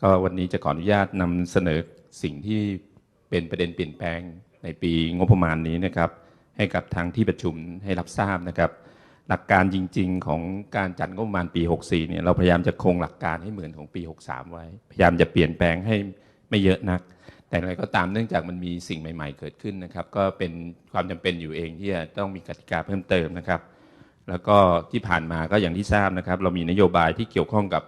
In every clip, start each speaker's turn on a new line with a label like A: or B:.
A: ก็วันนี้จะขออนุญาตนำเสนอสิ่งที่เป็นประเด็นเปลี่ยนแปลงในปีงบประมาณนี้นะครับ ให้กับทางที่ประชุมให้รับทราบนะครับ หลักการจริง ๆ ของการจัดงบประมาณปี 64เนี่ยเราพยายามจะคงหลักการให้เหมือนของปี 63 ไว้ พยายามจะเปลี่ยนแปลงให้ไม่เยอะนัก แต่อะไรก็ตามเนื่องจากมันมีสิ่งใหม่ ๆ เกิดขึ้นนะครับ ก็เป็นความจำเป็นอยู่เองที่จะต้องมีกติกาเพิ่มเติมนะครับ แล้วก็ที่ผ่านมาก็อย่างที่ทราบนะครับ เรามีนโยบายที่เกี่ยวข้องกับ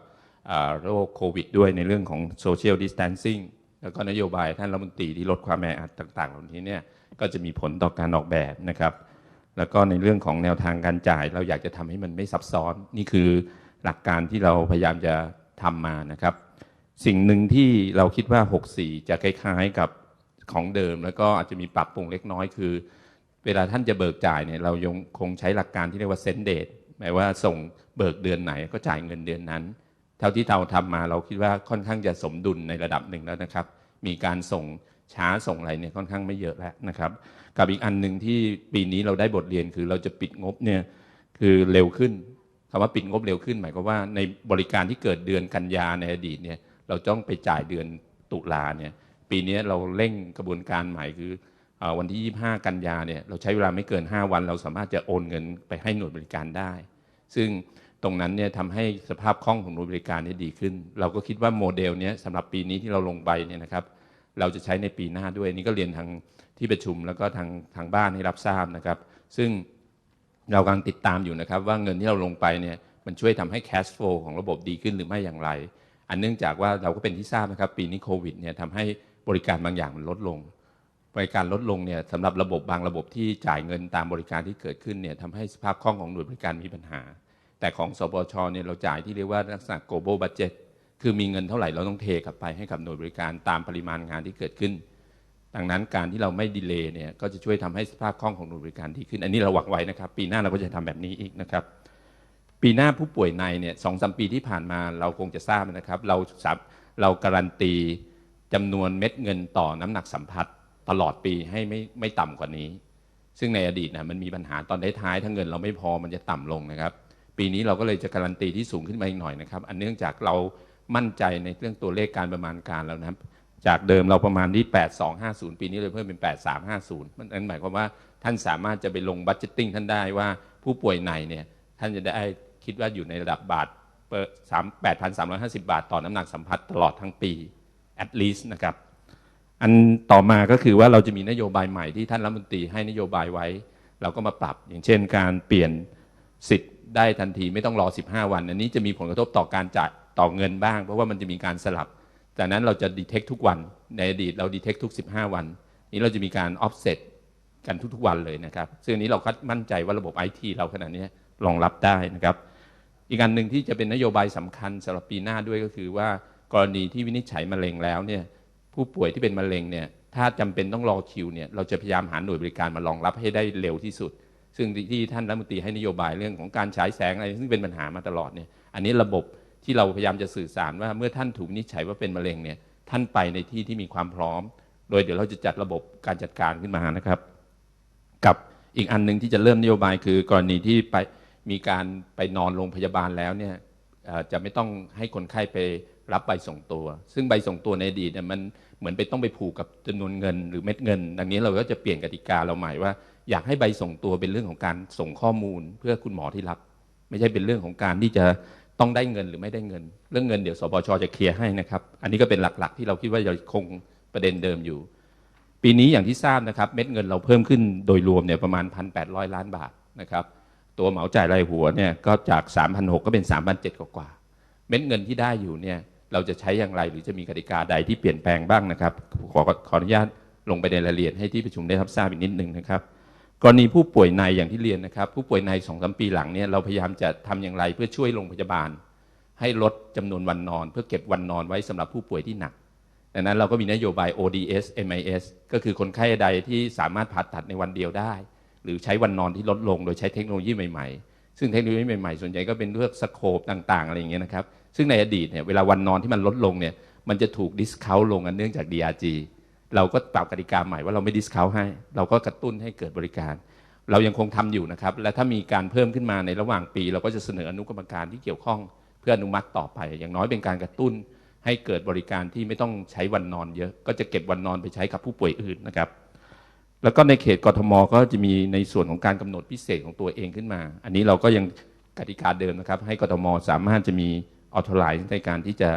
A: โรคโควิดด้วยในเรื่องของ social distancing แล้วก็นโยบายท่านรัฐมนตรีที่ลดความแออัดต่างๆเหล่านี้เนี่ยก็จะมีผลต่อการออกแบบนะครับ แล้วก็ในเรื่องของแนวทางการจ่าย เราอยากจะทำให้มันไม่ซับซ้อนนี่คือหลักการที่เราพยายามจะทำมานะครับ สิ่งหนึ่งที่เราคิดว่า 64 จะคล้ายๆกับของเดิม แล้วก็อาจจะมีปรับปรุงเล็กน้อยคือ เวลาท่านจะเบิกจ่ายเนี่ยเรายังคงใช้หลักการที่เรียกว่าเซนเดตหมายว่าส่งเบิกเดือนไหนก็จ่ายเงินเดือนนั้น เท่าที่เราทำมาเราคิดว่าค่อนข้างจะสมดุลในระดับหนึ่งแล้วนะครับ มีการส่งช้าส่งอะไรเนี่ยค่อนข้างไม่เยอะแล้วนะครับ กับอีกอันหนึ่งที่ปีนี้เราได้บทเรียนคือเราจะปิดงบเนี่ยคือเร็วขึ้นคำว่าปิดงบเร็วขึ้น หมายความว่าในบริการที่เกิดเดือนกันยาในอดีตเนี่ยเราต้องไปจ่ายเดือนตุลาเนี่ยปีนี้เราเร่งกระบวนการใหม่คืออวันที่ 25 กันยาเนี่ยเราใช้เวลาไม่เกิน 5 วัน เราสามารถจะโอนเงินไปให้หน่วยบริการได้ ซึ่ง ตรงนั้นเนี่ยทำให้สภาพคล่องของหน่วยบริการเนี่ยดีขึ้น เราก็คิดว่าโมเดลเนี้ยสำหรับปีนี้ที่เราลงไปเนี่ยนะครับ เราจะใช้ในปีหน้าด้วยนี่ก็เรียนทางที่ประชุมแล้วก็ทางทางบ้านให้รับทราบนะครับ ซึ่งเรากำลังติดตามอยู่นะครับ ว่าเงินที่เราลงไปเนี่ยมันช่วยทำให้ cash flow ของระบบดีขึ้นหรือไม่อย่างไร อันเนื่องจากว่าเราก็เป็นที่ทราบนะครับ ปีนี้โควิดเนี่ยทำให้บริการบางอย่างมันลดลง บริการลดลงเนี่ยสำหรับระบบบางระบบที่จ่ายเงินตามบริการที่เกิดขึ้นเนี่ยทำให้สภาพคล่องของหน่วยบริการมีปัญหา แต่ของสปชเนี่ยเราจ่ายที่เรียกว่าลักษณะ global budget คือมีเงินเท่าไหร่เราต้องเทกลับไปให้กับหน่วยบริการตามปริมาณงานที่เกิดขึ้น ดังนั้นการที่เราไม่ดีเลย์เนี่ยก็จะช่วยทำให้สภาพคล่องของหน่วยบริการดีขึ้น อันนี้เราหวังไว้นะครับ ปีหน้าเราก็จะทำแบบนี้อีกนะครับ ปีหน้าผู้ป่วยในเนี่ยสองสามปีที่ผ่านมาเราคงจะทราบนะครับ เราสับเราการันตีจำนวนเม็ดเงินต่อน้ำหนักสัมผัสตลอดปีให้ไม่ไม่ต่ำกว่านี้ ซึ่งในอดีตนะมันมีปัญหาตอนท้ายๆถ้าเงินเราไม่พอมันจะต่ำลงนะครับ ปีนี้เราก็เลยจะการันตีที่สูงขึ้นมาอีกหน่อยนะครับ อันเนื่องจากเรามั่นใจในเรื่องตัวเลขการประมาณการแล้วนะครับ จากเดิมเราประมาณที่ 8250 ปีนี้เลยเพิ่มเป็น 8350 มันนั่นหมายความว่าท่านสามารถจะไปลงบัตเจตติ้งท่านได้ว่าผู้ป่วยในเนี่ยท่านจะได้คิดว่าอยู่ในระดับบาทเปิด8,350บาท ต่อน้ำหนักสัมผัสตลอดทั้งปี at least นะครับ อันต่อมาก็คือว่าเราจะมีนโยบายใหม่ที่ท่านรัฐมนตรีให้นโยบายไว้ เราก็มาปรับอย่างเช่นการเปลี่ยนสิทธิ ได้ทันทีไม่ต้องรอ 15 วัน อันนี้จะมีผลกระทบต่อการจ่ายต่อเงินบ้าง เพราะว่ามันจะมีการสลับ จากนั้นเราจะดีเทคทุกวัน ในอดีตเราดีเทคทุก 15 วัน นี้เราจะมีการออฟเซตกันทุกๆวันเลยนะครับ ซึ่งอันนี้เราก็มั่นใจว่าระบบไอทีเราขนาดนี้รองรับได้นะครับ อีกอันหนึ่งที่จะเป็นนโยบายสำคัญสำหรับปีหน้าด้วยก็คือว่ากรณีที่วินิจฉัยมะเร็งแล้วเนี่ยผู้ป่วยที่เป็นมะเร็งเนี่ยถ้าจำเป็นต้องรอคิวเนี่ยเราจะพยายามหาหน่วยบริการมารองรับให้ได้เร็วที่สุด ซึ่งที่ท่านรัฐมนตรีให้นโยบายเรื่องของการฉายแสงอะไรซึ่งเป็นปัญหามาตลอดเนี่ยอันนี้ระบบที่เราพยายามจะสื่อสารว่าเมื่อท่านถูกนิจฉัยว่าเป็นมะเร็งเนี่ยท่านไปในที่ที่มีความพร้อม โดยเดี๋ยวเราจะจัดระบบการจัดการขึ้นมานะครับ กับอีกอันหนึ่งที่จะเริ่มนโยบายคือกรณีที่ไปมีการไปนอนโรงพยาบาลแล้วเนี่ยจะไม่ต้องให้คนไข้ไปรับใบส่งตัว ซึ่งใบส่งตัวในอดีตเนี่ยมันเหมือนไปต้องไปผูกกับจำนวนเงินหรือเม็ดเงิน ดังนี้เราก็จะเปลี่ยนกติกาเราใหม่ว่า อยากให้ใบส่งตัวเป็นเรื่องของการส่งข้อมูลเพื่อคุณหมอที่รับไม่ใช่เป็นเรื่องของการที่จะต้องได้เงินหรือไม่ได้เงิน เรื่องเงินเดี๋ยวสปชจะเคลียร์ให้นะครับ อันนี้ก็เป็นหลักๆ ที่เราคิดว่าจะคงประเด็นเดิมอยู่ ปีนี้อย่างที่ทราบนะครับ เม็ดเงินเราเพิ่มขึ้นโดยรวมเนี่ยประมาณ 1,800 ล้านบาทนะครับ ตัวเหมาจ่ายรายหัวเนี่ยก็จาก 3,600 ก็เป็น 3,700 กว่าเม็ดเงินที่ได้อยู่เนี่ยเราจะใช้อย่างไรหรือจะมีกติกาใดที่เปลี่ยนแปลงบ้างนะครับขอขออนุญาตลงไปในรายละเอียดให้ที่ประชุมได้รับทราบอีกนิดนึงนะครับ กรณีผู้ป่วยในอย่างที่เรียนนะครับ ผู้ป่วยในสองสามปีหลังเนี่ยเราพยายามจะทำอย่างไรเพื่อช่วยโรงพยาบาล ให้ลดจำนวนวันนอน เพื่อเก็บวันนอนไว้สำหรับผู้ป่วยที่หนักดังนั้นเราก็มีนโยบาย ODS MIS ก็คือคนไข้ใดที่สามารถผ่าตัดในวันเดียวได้ หรือใช้วันนอนที่ลดลง โดยใช้เทคโนโลยีใหม่ๆ ซึ่งเทคโนโลยีใหม่ๆ ส่วนใหญ่ก็เป็นเรื่องสโคปต่างๆอะไรอย่างเงี้ยนะครับ ซึ่งในอดีตเนี่ยเวลาวันนอนที่มันลดลงเนี่ยมันจะถูกดิสคาวลงอันเนื่องจาก DRG เราก็ปรับกติกาใหม่ว่าเราไม่ดิสคาวให้ เราก็กระตุ้นให้เกิดบริการ เรายังคงทำอยู่นะครับ และถ้ามีการเพิ่มขึ้นมาในระหว่างปี เราก็จะเสนออนุกรรมการที่เกี่ยวข้องเพื่ออนุมัติต่อไป อย่างน้อยเป็นการกระตุ้นให้เกิดบริการที่ไม่ต้องใช้วันนอนเยอะ ก็จะเก็บวันนอนไปใช้กับผู้ป่วยอื่นนะครับ แล้วก็ในเขตกทมก็จะมีในส่วนของการกำหนดพิเศษของตัวเองขึ้นมา อันนี้เราก็ยังกติกาเดิมนะครับ ให้กทมสามารถจะมีออโตไลน์ในการที่จะ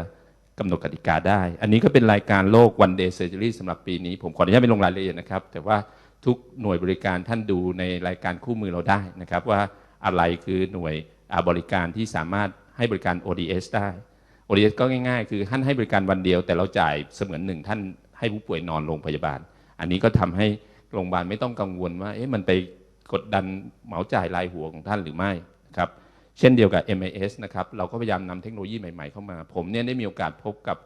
A: กำหนดกติกาได้ อันนี้ก็เป็นรายการโลก one day surgery สำหรับปีนี้ ผมขออนุญาตไม่ลงรายละเอียดนะครับ แต่ว่าทุกหน่วยบริการท่านดูในรายการคู่มือเราได้นะครับ ว่าอะไรคือหน่วยบริการที่สามารถให้บริการ ODS ได้ ODS ก็ง่ายๆ คือท่านให้บริการวันเดียว แต่เราจ่ายเสมือนหนึ่งท่านให้ผู้ป่วยนอนโรงพยาบาล อันนี้ก็ทำให้โรงพยาบาลไม่ต้องกังวลว่าเอ๊ะมันไปกดดันเหมาจ่ายรายหัวของท่านหรือไม่นะครับ เช่นเดียวกับ MIS นะครับเราก็พยายามนำเทคโนโลยีใหม่ ๆ เข้ามา ผมเนี่ยได้มีโอกาสพบกับ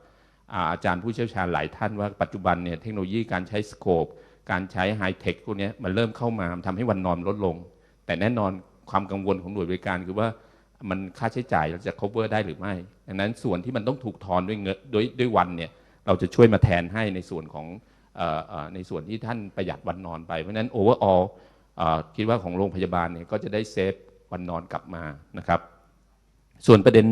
A: อาอาจารย์ผู้เชี่ยวชาญหลายท่านว่าปัจจุบันเนี่ยเทคโนโลยีการใช้สโคปการใช้ไฮเทคพวกนี้มันเริ่มเข้ามาทำให้วันนอนลดลง แต่แน่นอนความกังวลของหน่วยบริการคือว่ามันค่าใช้จ่ายเราจะ cover ได้หรือไม่ดังนั้นส่วนที่มันต้องถูกทอนด้วยเงินด้วยด้วยวันเนี่ยเราจะช่วยมาแทนให้ในส่วนของออในส่วนที่ท่านประหยัดวันนอนไป เพราะฉะนั้น overall เอ่อคิดว่าของโรงพยาบาลเนี่ยก็จะได้เซฟ วันนอนกลับมานะครับ ส่วนประเด็น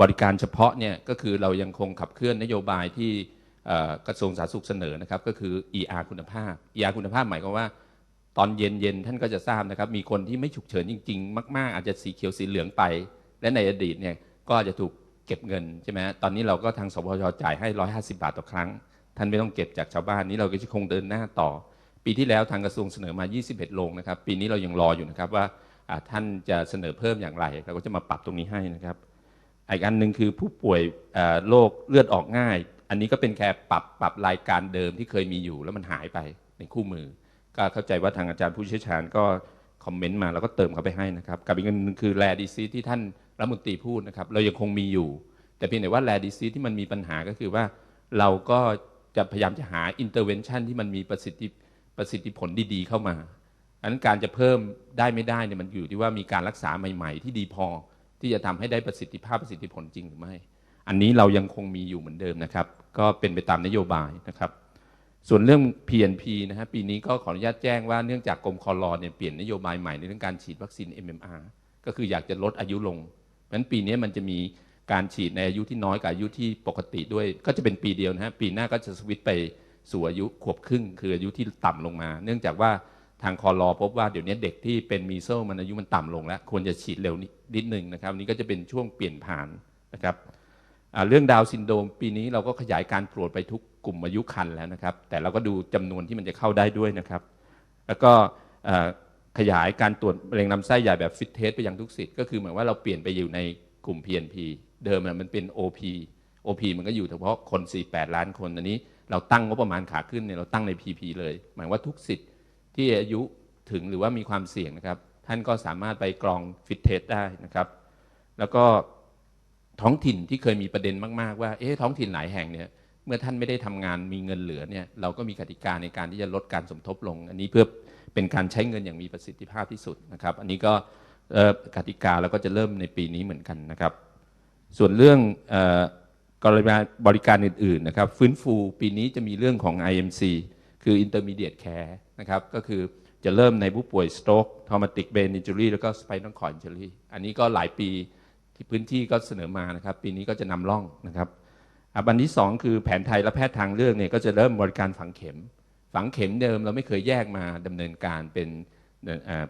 A: บริการเฉพาะเนี่ยก็คือเรายังคงขับเคลื่อนนโยบายที่กระทรวงสาธารณสุขเสนอนะครับก็คือ ER คุณภาพ ER คุณภาพหมายความว่า ตอนเย็นเย็นๆท่านก็จะทราบนะครับ มีคนที่ไม่ฉุกเฉินจริง ๆ มาก ๆ อาจจะสีเขียวสีเหลืองไป และในอดีตเนี่ยก็อาจจะถูกเก็บเงินใช่ไหมตอนนี้เราก็ทางสพชจ่ายให้ 150 บาทต่อครั้ง ท่านไม่ต้องเก็บจากชาวบ้านนี้เราก็จะคงเดินหน้าต่อ ปีที่แล้วทางกระทรวงเสนอมา 21 โรงนะครับ ปีนี้เรายังรออยู่นะครับว่า ท่านจะเสนอเพิ่มอย่างไร เราก็จะมาปรับตรงนี้ให้นะครับ อีกอันหนึ่งคือผู้ป่วยโรคเลือดออกง่าย อันนี้ก็เป็นแค่ปรับปรับรายการเดิมที่เคยมีอยู่แล้วมันหายไปในคู่มือ ก็เข้าใจว่าทางอาจารย์ผู้เชี่ยวชาญก็คอมเมนต์มาแล้วก็เติมเข้าไปให้นะครับ กับอีกอันนึงคือแรดีซีที่ท่านรัฐมนตรีพูดนะครับ เรายังคงมีอยู่ แต่เพียงแต่ว่าแรดีซีที่มันมีปัญหาก็คือว่าเราก็จะพยายามจะหาอินเตอร์เวนชันที่มันมีประสิทธิประสิทธิผลดีๆเข้ามา อันนั้นการจะเพิ่มได้ไม่ได้เนี่ยมันอยู่ที่ว่ามีการรักษาใหม่ ๆ ที่ดีพอที่จะทำให้ได้ประสิทธิภาพประสิทธิผลจริงหรือไม่ อันนี้เรายังคงมีอยู่เหมือนเดิมนะครับ ก็เป็นไปตามนโยบายนะครับ ส่วนเรื่อง PNP นะฮะปีนี้ก็ขออนุญาตแจ้งว่าเนื่องจากกรมคอรอเนี่ยเปลี่ยนนโยบายใหม่ในเรื่องการฉีดวัคซีน MMR ก็คืออยากจะลดอายุลงนั้นปีนี้มันจะมีการฉีดในอายุที่น้อยกับอายุที่ปกติด้วย ก็จะเป็นปีเดียวนะฮะปีหน้าก็จะสวิตไปสู่อายุขวบครึ่ง คืออายุที่ต่ำลงมา เนื่องจากว่า ทางคอรอพบว่าเดี๋ยวนี้เด็กที่เป็นมีเซลมันอายุมันต่ำลงแล้ว ควรจะฉีดเร็วนิดนึงนะครับอันนี้ก็จะเป็นช่วงเปลี่ยนผ่านนะครับเรื่องดาวซินโดมปีนี้เราก็ขยายการตรวจไปทุกกลุ่มอายุคันแล้วนะครับ แต่เราก็ดูจำนวนที่มันจะเข้าได้ด้วยนะครับ แล้วก็ขยายการตรวจมะเร็งลำไส้ใหญ่แบบฟิตเทสไปยังทุกสิทธิ์ก็คือเหมือนว่าเราเปลี่ยนไปอยู่ในกลุ่ม PNP เดิมมันเป็น OP OP มันก็อยู่เฉพาะคน 48 ล้านคนอันนี้ เราตั้งงบประมาณขาขึ้นเนี่ยเราตั้งใน PP เลย หมายว่าทุกสิทธิ์ ที่อายุถึงหรือว่ามีความเสี่ยงนะครับ ท่านก็สามารถไปกรองฟิตเทสได้นะครับ แล้วก็ท้องถิ่นที่เคยมีประเด็นมาก ๆ ว่าเอ๊ะท้องถิ่นหลายแห่งเนี่ยเมื่อท่านไม่ได้ทำงานมีเงินเหลือเนี่ยเราก็มีกติกาในการที่จะลดการสมทบลง อันนี้เพื่อเป็นการใช้เงินอย่างมีประสิทธิภาพที่สุดนะครับ อันนี้ก็กติกาแล้วก็จะเริ่มในปีนี้เหมือนกันนะครับ ส่วนเรื่องออกรณีบริการอื่นๆนะครับ ฟื้นฟูปีนี้จะมีเรื่องของ IMC คือ Intermediate Care นะครับก็คือจะเริ่มในผู้ป่วย stroke traumatic brain injury แล้วก็ spinal cord injury อันนี้ก็หลายปีที่พื้นที่ก็เสนอมานะครับ ปีนี้ก็จะนำร่องนะครับอันที่สองคือแผนไทยและแพทย์ทางเลือกเนี่ยก็จะเริ่มบริการฝังเข็ม ฝังเข็มเดิมเราไม่เคยแยกมาดำเนินการเป็น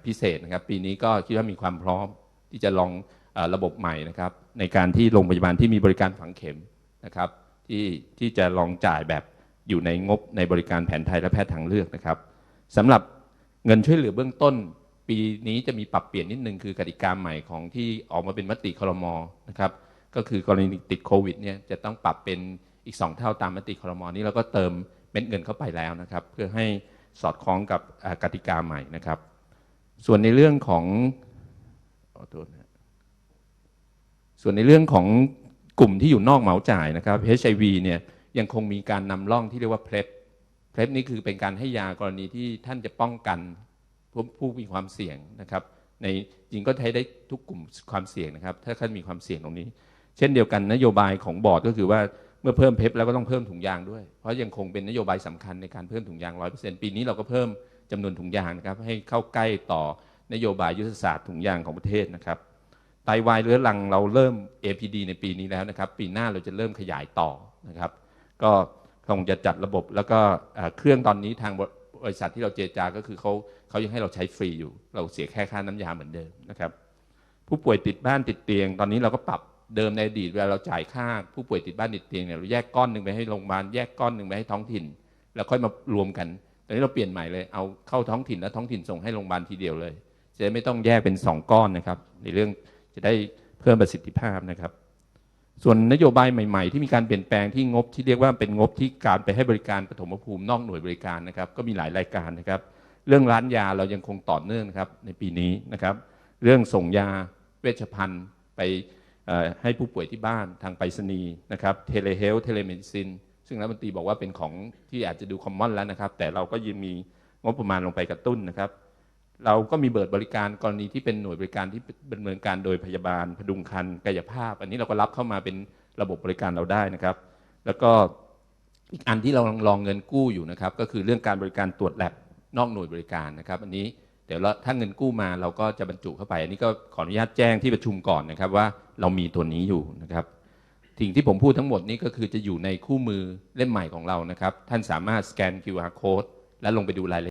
A: พิเศษนะครับ ปีนี้ก็คิดว่ามีความพร้อมที่จะลองอระบบใหม่นะครับ ในการที่โรงพยาบาลที่มีบริการฝังเข็มนะครับ ที่ที่จะลองจ่ายแบบ อยู่ในงบในบริการแผนไทยและแพทย์ทางเลือกนะครับสำหรับเงินช่วยเหลือเบื้องต้น ปีนี้จะมีปรับเปลี่ยนนิดนึงคือกติกาใหม่ของที่ออกมาเป็นมติครมนะครับก็คือกรณีติดโควิดเนี่ยจะต้องปรับเป็นอีก 2 เท่าตามมติครมนี้เราก็เติมเม็ดเงินเข้าไปแล้วนะครับ เพื่อให้สอดคล้องกับกติกาใหม่นะครับ ส่วนในเรื่องของส่วนในเรื่องของกลุ่มที่อยู่นอกเหมาจ่ายนะครับ HIV เนี่ย ยังคงมีการนำร่องที่เรียกว่าเพล p เพล p นี่คือเป็นการให้ยากรณีที่ท่านจะป้องกันผู้ผู้มีความเสี่ยงนะครับ ในจริงก็ใช้ได้ทุกกลุ่มความเสี่ยงนะครับ ถ้าท่านมีความเสี่ยงตรงนี้ เช่นเดียวกันนโยบายของบอร์ดก็คือว่าเมื่อเพิ่มเพปแล้วก็ต้องเพิ่มถุงยางด้วย เพราะยังคงเป็นนโยบายสำคัญในการเพิ่มถุงยาง 100%ปีนี้เราก็เพิ่มจำนวนถุงยางนะครับให้เข้าใกล้ต่อนโยบายยุทธศาสตร์ถุงยางของประเทศนะครับไตวายเรื้อรังเราเริ่ม APD ในปีนี้แล้วนะครับ ปีหน้าเราจะเริ่มขยายต่อนะครับ ก็คงจะจัดระบบแล้วก็เครื่องตอนนี้ทางบริษัทที่เราเจจา ก็คือเขาเขายังให้เราใช้ฟรีอยู่ เราเสียแค่ค่าน้ำยาเหมือนเดิมนะครับ ผู้ป่วยติดบ้านติดเตียง ตอนนี้เราก็ปรับเดิมในอดีตเวลาเราจ่ายค่าผู้ป่วยติดบ้านติดเตียงเนี่ยเราแยกก้อนหนึ่งไปให้โรงพยาบาลแยกก้อนหนึ่งไปให้ท้องถิ่น แล้วค่อยมารวมกันตอนนี้เราเปลี่ยนใหม่เลยเอาเข้าท้องถิ่นแล้วท้องถิ่นส่งให้โรงพยาบาลทีเดียวเลยจะได้ไม่ต้องแยกเป็นสองก้อนนะครับ ในเรื่องจะได้เพิ่มประสิทธิภาพนะครับ ส่วนนโยบายใหม่ๆ ที่มีการเปลี่ยนแปลงที่งบที่เรียกว่าเป็นงบที่การไปให้บริการปฐมภูมินอกหน่วยบริการนะครับ ก็มีหลายรายการนะครับ เรื่องร้านยาเรายังคงต่อเนื่องนะครับในปีนี้นะครับ เรื่องส่งยาเวชภัณฑ์ไปให้ผู้ป่วยที่บ้านทางไปรษณีย์นะครับเทเลเฮลเทเลเมดิซินซึ่งรัฐมนตรีบอกว่าเป็นของที่อาจจะดูคอมมอนแล้วนะครับ แต่เราก็ยังมีงบประมาณลงไปกระตุ้นนะครับ เราก็มีเบิร์ดบริการกรณีที่เป็นหน่วยบริการที่ดำเนินการโดยพยาบาลพดุงคันกายภาพ อันนี้เราก็รับเข้ามาเป็นระบบบริการเราได้นะครับ แล้วก็อีกอันที่เราลองเงินกู้อยู่นะครับ ก็คือเรื่องการบริการตรวจแลบนอกหน่วยบริการนะครับ อันนี้เดี๋ยวเราถ้าเงินกู้มาเราก็จะบรรจุเข้าไป อันนี้ก็ขออนุญาตแจ้งที่ประชุมก่อนนะครับว่าเรามีตัวนี้อยู่นะครับสิ่งที่ผมพูดทั้งหมดนี้ก็คือจะอยู่ในคู่มือเล่มใหม่ของเรานะครับ ท่านสามารถสแกน QR code และลงไปดูรายละเอียด